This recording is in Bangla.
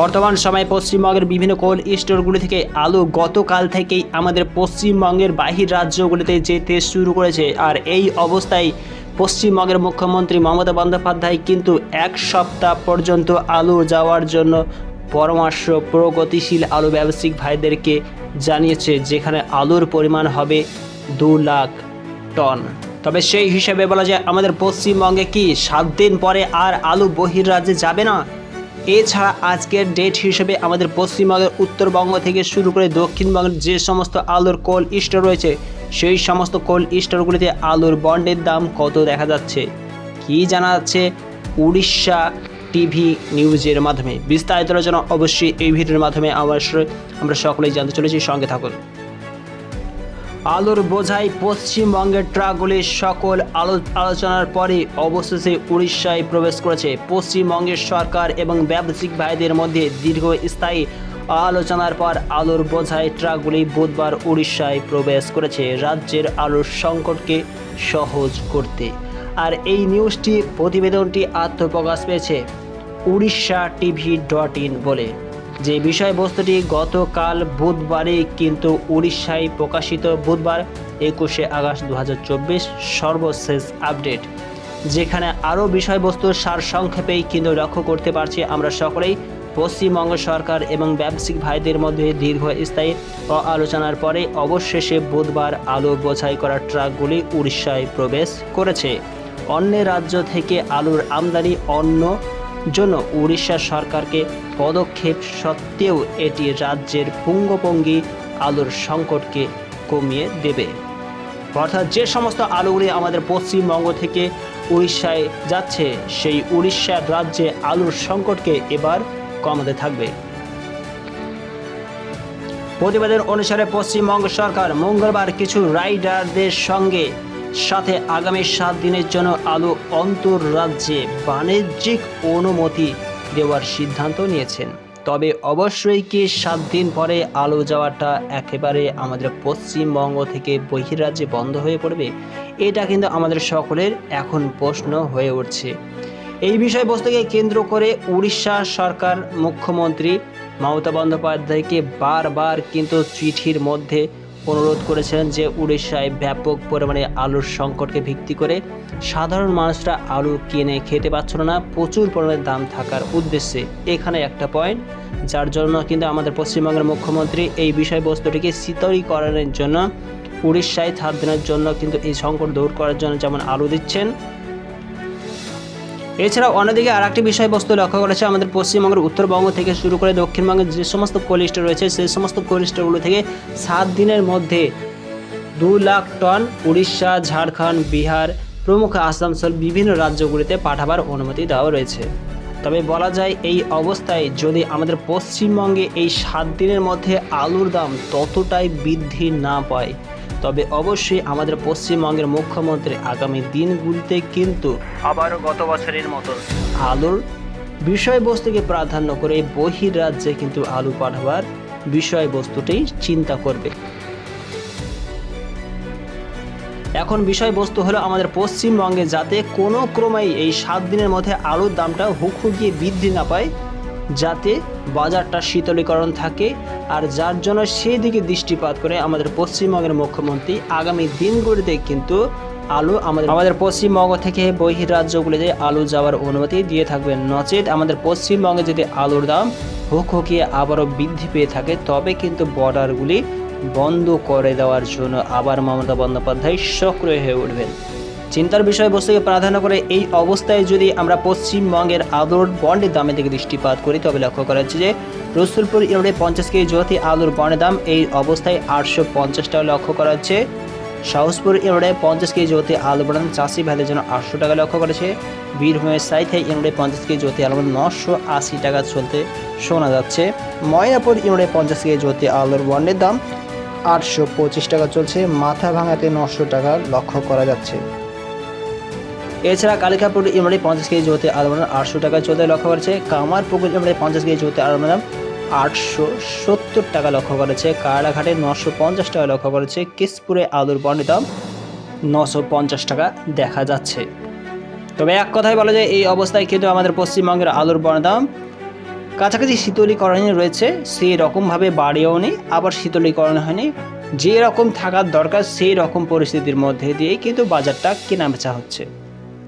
বর্তমান সময়ে পশ্চিমবঙ্গের বিভিন্ন কোল্ড স্টোরগুলি থেকে আলু গতকাল থেকেই আমাদের পশ্চিমবঙ্গের বাহির রাজ্যগুলিতে যেতে শুরু করেছে। আর এই অবস্থায় পশ্চিমবঙ্গের মুখ্যমন্ত্রী মমতা বন্দ্যোপাধ্যায় কিন্তু এক সপ্তাহ পর্যন্ত আলু যাওয়ার জন্য পরামর্শ প্রগতিশীল আলু ব্যবসায়িক ভাইদেরকে জানিয়েছে, যেখানে আলুর পরিমাণ হবে দু লাখ টন। তবে সেই হিসেবে বলা যায়, আমাদের পশ্চিমবঙ্গে কি সাত দিন পরে আর আলু বহির রাজ্যে যাবে না? এছাড়া আজকের ডেট হিসেবে আমাদের পশ্চিমবঙ্গের উত্তরবঙ্গ থেকে শুরু করে দক্ষিণবঙ্গের যে সমস্ত আলুর কোল্ড স্টোর রয়েছে, সেই সমস্ত কোল্ড স্টোরগুলিতে আলুর বন্ডের দাম কত দেখা যাচ্ছে? কি জানা যাচ্ছে? উড়িষ্যা টিভি নিউজের মাধ্যমে। বিস্তারিত আলোচনা অবশ্যই এই ভিডিওর মাধ্যমে অবশ্যই আমরা সকলেই জানতে চলেছি। সঙ্গে থাকুন। আলুর বোঝাই পশ্চিমবঙ্গের ট্রাকগুলির সকল আলো আলোচনার পরে অবশেষে উড়িষ্যায় প্রবেশ করেছে। পশ্চিমবঙ্গের সরকার এবং ব্যবসায়িক ভাইদের মধ্যে দীর্ঘস্থায়ী আলোচনার পর আলুর বোঝাই ট্রাকগুলি বুধবার উড়িষ্যায় প্রবেশ করেছে। রাজ্যের আলুর সংকটকে সহজ করতে। আর এই নিউজটি, প্রতিবেদনটি আত্মপ্রকাশ পেয়েছে উড়িষ্যা টিভি ডট ইন বলে। যে বিষয়বস্তুটি গতকাল বুধবারে কিন্তু উড়িষ্যায় প্রকাশিত বুধবার, একুশে আগস্ট দু হাজার চব্বিশ সর্বশেষ আপডেট। যেখানে আরও বিষয়বস্তুর সারসংক্ষেপেই কিন্তু লক্ষ্য করতে পারছি আমরা সকলেই। পশ্চিমবঙ্গ সরকার এবং ব্যবসায়িক ভাইদের মধ্যে দীর্ঘস্থায়ী আলোচনার পরে অবশেষে বুধবার আলু বোঝাই করা ট্রাকগুলি উড়িষ্যায় প্রবেশ করেছে। অন্য রাজ্য থেকে আলুর আমদানি অন্য জন্য উড়িষ্যা সরকারকে পদক্ষেপ সত্ত্বেও এটি রাজ্যের পুঙ্গপঙ্গী আলুর সংকটকে কমিয়ে দেবে। অর্থাৎ যে সমস্ত আলুগুলি আমাদের পশ্চিমবঙ্গ থেকে উড়িষ্যায় যাচ্ছে, সেই উড়িষ্যার রাজ্যে আলুর সংকটকে এবার কমাতে থাকবে। প্রতিবেদন অনুসারে পশ্চিমবঙ্গ সরকার মঙ্গলবার কিছু রাইডারদের সঙ্গে সাথে আগামী সাত দিনের জন্য আলু অন্তর্রাজ্যে বাণিজ্যিক অনুমতি দেওয়ার সিদ্ধান্ত নিয়েছেন। তবে অবশ্যই কি সাত দিন পরে আলো যাওয়াটা একেবারে আমাদের পশ্চিমবঙ্গ থেকে বহির্রাজ্যে বন্ধ হয়ে পড়বে? এটা কিন্তু আমাদের সকলের এখন প্রশ্ন হয়ে উঠছে। এই বিষয়বস্তুকে কেন্দ্র করে উড়িষ্যা সরকার মুখ্যমন্ত্রী মমতা বন্দ্যোপাধ্যায়কে বারবার কিন্তু চিঠির মধ্যে অনুরোধ করেছিলেন যে উড়িষ্যায় ব্যাপক পরিমাণে আলুর সংকটকে ভিত্তি করে সাধারণ মানুষরা আলু কিনে খেতে পারছিল না, প্রচুর পরিমাণে দাম থাকার উদ্দেশ্যে। এখানে একটা পয়েন্ট যার জন্য কিন্তু আমাদের পশ্চিমবঙ্গের মুখ্যমন্ত্রী এই বিষয়বস্তুটিকে শীতলীকরণের জন্য উড়িষ্যায় সাত দিনের জন্য কিন্তু এই সংকট দূর করার জন্য যেমন আলু দিচ্ছেন এছাড়াও অন্যদিকে আর একটি বিষয়বস্তু লক্ষ্য করেছে আমাদের পশ্চিমবঙ্গের উত্তরবঙ্গ থেকে শুরু করে দক্ষিণবঙ্গের যে সমস্ত কোল্ড রয়েছে, সেই সমস্ত কোল্ড থেকে সাত দিনের মধ্যে দু লাখ টন উড়িষ্যা, ঝাড়খণ্ড, বিহার, প্রমুখ আসানসোল বিভিন্ন রাজ্যগুলিতে পাঠাবার অনুমতি দেওয়া রয়েছে। তবে বলা যায়, এই অবস্থায় যদি আমাদের পশ্চিমবঙ্গে এই সাত দিনের মধ্যে আলুর দাম ততটাই বৃদ্ধি না পায় তবে অবশ্যই আমাদের পশ্চিমবঙ্গের মুখ্যমন্ত্রী আগামী দিনগুলিতে কিন্তু আবারও গত বছরের মতন আলুর বিষয়বস্তুকে প্রাধান্য করে বহির্রাজ্যে কিন্তু আলু পাঠাবার বিষয়বস্তুটি চিন্তা করবে। এখন বিষয়বস্তু হলো আমাদের পশ্চিমবঙ্গে যাতে কোনো ক্রমেই এই সাত দিনের মধ্যে আলুর দামটা হুক হুকিয়ে বৃদ্ধি না পায় যাতে বাজারটা শীতলীকরণ থাকে আর যার জন্য সেই দিকে দৃষ্টিপাত করে আমাদের পশ্চিমবঙ্গের মুখ্যমন্ত্রী আগামী দিনগুলিতে কিন্তু আলু আমাদের আমাদের পশ্চিমবঙ্গ থেকে বহির্রাজ্যগুলিতে আলু যাওয়ার অনুমতি দিয়ে থাকবেন নচেত আমাদের পশ্চিমবঙ্গে যদি আলুর দাম হুক হুকিয়ে আবারও বৃদ্ধি পেয়ে থাকে, তবে কিন্তু বর্ডারগুলি বন্ধ করে দেওয়ার জন্য আবার মমতা বন্দ্যোপাধ্যায় সক্রিয় হয়ে উঠবেন। চিন্তার বিষয়বস্তুকে প্রাধান্য করে এই অবস্থায় যদি আমরা পশ্চিমবঙ্গের আলুর বন্ডের দামের দিকে দৃষ্টিপাত করি, তবে লক্ষ্য করা যাচ্ছে যে রসুলপুর ইউনিটে পঞ্চাশ কেজি জ্যোতি আলুর বন্ডের দাম এই অবস্থায় আটশো পঞ্চাশ টাকা লক্ষ্য করা যাচ্ছে। সাহসপুর ইউনিটে পঞ্চাশ কেজি জ্যোতি আলু বন্ড চাষি ভাইদের জন্য আটশো টাকা লক্ষ্য করেছে বীরভূমের সাইথে ইউনিটে পঞ্চাশ কেজি জ্যোতি আলু নশো আশি টাকা চলতে শোনা যাচ্ছে। ময়নাপুর ইউনিটে পঞ্চাশ কেজি জ্যোতি আলুর বন্ডের দাম আটশো পঁচিশ টাকা চলছে। মাথা ভাঙাতে নশো টাকা লক্ষ্য করা যাচ্ছে। এছাড়া কালিকাপুর ইমরানি পঞ্চাশ কেজি জোতে আলমানাম আটশো টাকায় চলতে লক্ষ্য করেছে। কামারপুকুর ইমরানি পঞ্চাশ কেজি জ্যোতি আলমানাম আটশো সত্তর টাকা লক্ষ্য করেছে। কারাঘাটে নশো পঞ্চাশ টাকা লক্ষ্য করেছে। কিসপুরে আলুর দাম নশো পঞ্চাশ টাকা দেখা যাচ্ছে। তবে এক কথায় বলা যায়, এই অবস্থায় কিন্তু আমাদের পশ্চিমবঙ্গের আলুর দাম কাছাকাছি শীতলীকরণে রয়েছে। সেই রকমভাবে বাড়িও নেই, আবার শীতলীকরণ হয়নি। যে রকম থাকার দরকার, সেই রকম পরিস্থিতির মধ্যে দিয়েই কিন্তু বাজারটা কেনা বেচা হচ্ছে।